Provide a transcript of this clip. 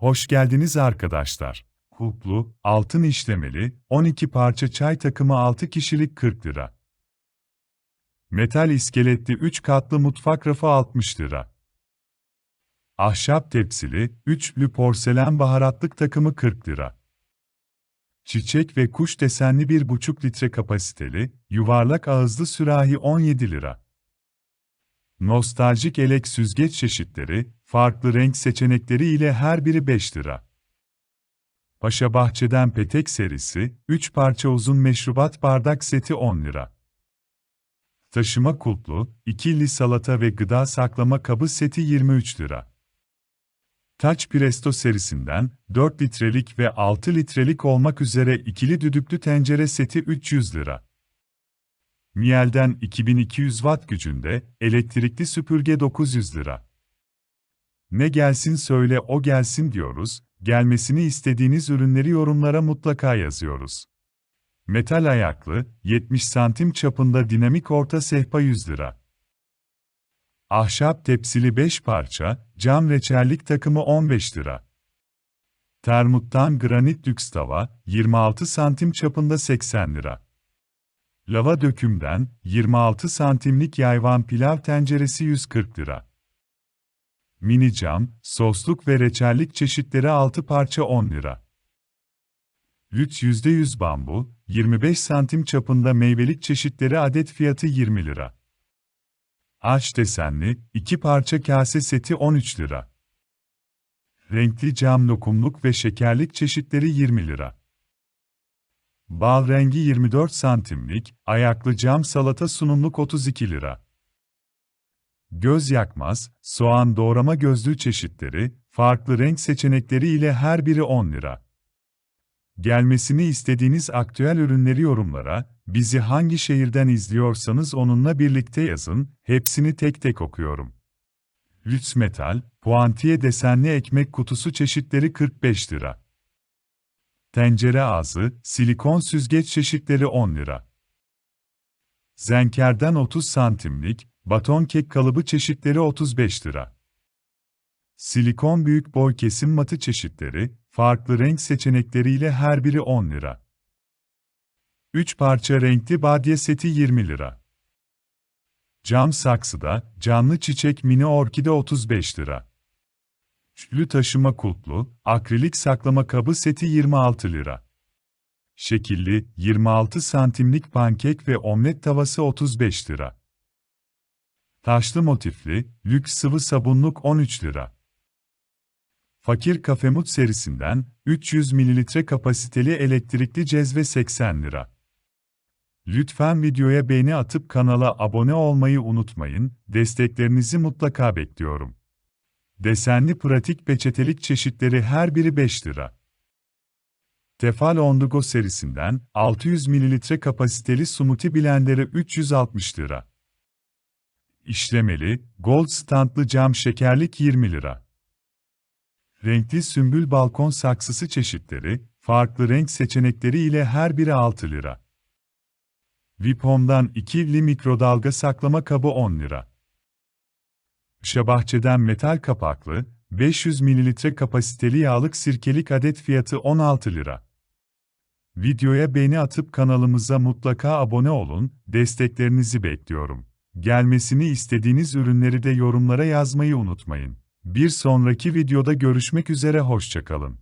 Hoş geldiniz arkadaşlar. Kulplu, altın işlemeli, 12 parça çay takımı 6 kişilik 40 lira. Metal iskeletli 3 katlı mutfak rafı 60 lira. Ahşap tepsili, üçlü porselen baharatlık takımı 40 lira. Çiçek ve kuş desenli 1,5 litre kapasiteli, yuvarlak ağızlı sürahi 17 lira. Nostaljik elek süzgeç çeşitleri, farklı renk seçenekleri ile her biri 5 lira. Paşa Bahçe'den petek serisi, 3 parça uzun meşrubat bardak seti 10 lira. Taşıma kulplu, ikili salata ve gıda saklama kabı seti 23 lira. Touch Presto serisinden 4 litrelik ve 6 litrelik olmak üzere ikili düdüklü tencere seti 300 lira. Miel'den 2200 watt gücünde elektrikli süpürge 900 lira. Ne gelsin söyle o gelsin diyoruz, gelmesini istediğiniz ürünleri yorumlara mutlaka yazıyoruz. Metal ayaklı, 70 santim çapında dinamik orta sehpa 100 lira. Ahşap tepsili 5 parça, cam reçellik takımı 15 lira. Termuttan granit lüks tava, 26 santim çapında 80 lira. Lava dökümden, 26 santimlik yayvan pilav tenceresi 140 lira. Mini cam, sosluk ve reçellik çeşitleri 6 parça 10 lira. Lüt %100 bambu, 25 santim çapında meyvelik çeşitleri adet fiyatı 20 lira. Ağaç desenli, 2 parça kase seti 13 lira. Renkli cam lokumluk ve şekerlik çeşitleri 20 lira. Bal rengi 24 santimlik, ayaklı cam salata sunumluk 32 lira. Göz yakmaz, soğan doğrama gözlüğü çeşitleri, farklı renk seçenekleri ile her biri 10 lira. Gelmesini istediğiniz aktüel ürünleri yorumlara, bizi hangi şehirden izliyorsanız onunla birlikte yazın, hepsini tek tek okuyorum. Lüks metal, puantiye desenli ekmek kutusu çeşitleri 45 lira. Tencere ağzı, silikon süzgeç çeşitleri 10 lira. Zenkerden 30 santimlik, baton kek kalıbı çeşitleri 35 lira. Silikon büyük boy kesim matı çeşitleri, farklı renk seçenekleriyle her biri 10 lira. 3 parça renkli badye seti 20 lira. Cam saksıda, canlı çiçek mini orkide 35 lira. Üçlü taşıma kulplu, akrilik saklama kabı seti 26 lira. Şekilli, 26 santimlik pankek ve omlet tavası 35 lira. Taşlı motifli, lüks sıvı sabunluk 13 lira. Fakir Kafemut serisinden 300 ml kapasiteli elektrikli cezve 80 lira. Lütfen videoya beğeni atıp kanala abone olmayı unutmayın, desteklerinizi mutlaka bekliyorum. Desenli pratik peçetelik çeşitleri her biri 5 lira. Tefal Ondugo serisinden 600 ml kapasiteli smoothie blenderı 360 lira. İşlemeli, gold standlı cam şekerlik 20 lira. Renkli sümbül balkon saksısı çeşitleri, farklı renk seçenekleri ile her biri 6 lira. Viphome'dan ikili mikrodalga saklama kabı 10 lira. Şabahçe'den metal kapaklı, 500 ml kapasiteli yağlık sirkelik adet fiyatı 16 lira. Videoya beğeni atıp kanalımıza mutlaka abone olun, desteklerinizi bekliyorum. Gelmesini istediğiniz ürünleri de yorumlara yazmayı unutmayın. Bir sonraki videoda görüşmek üzere hoşçakalın.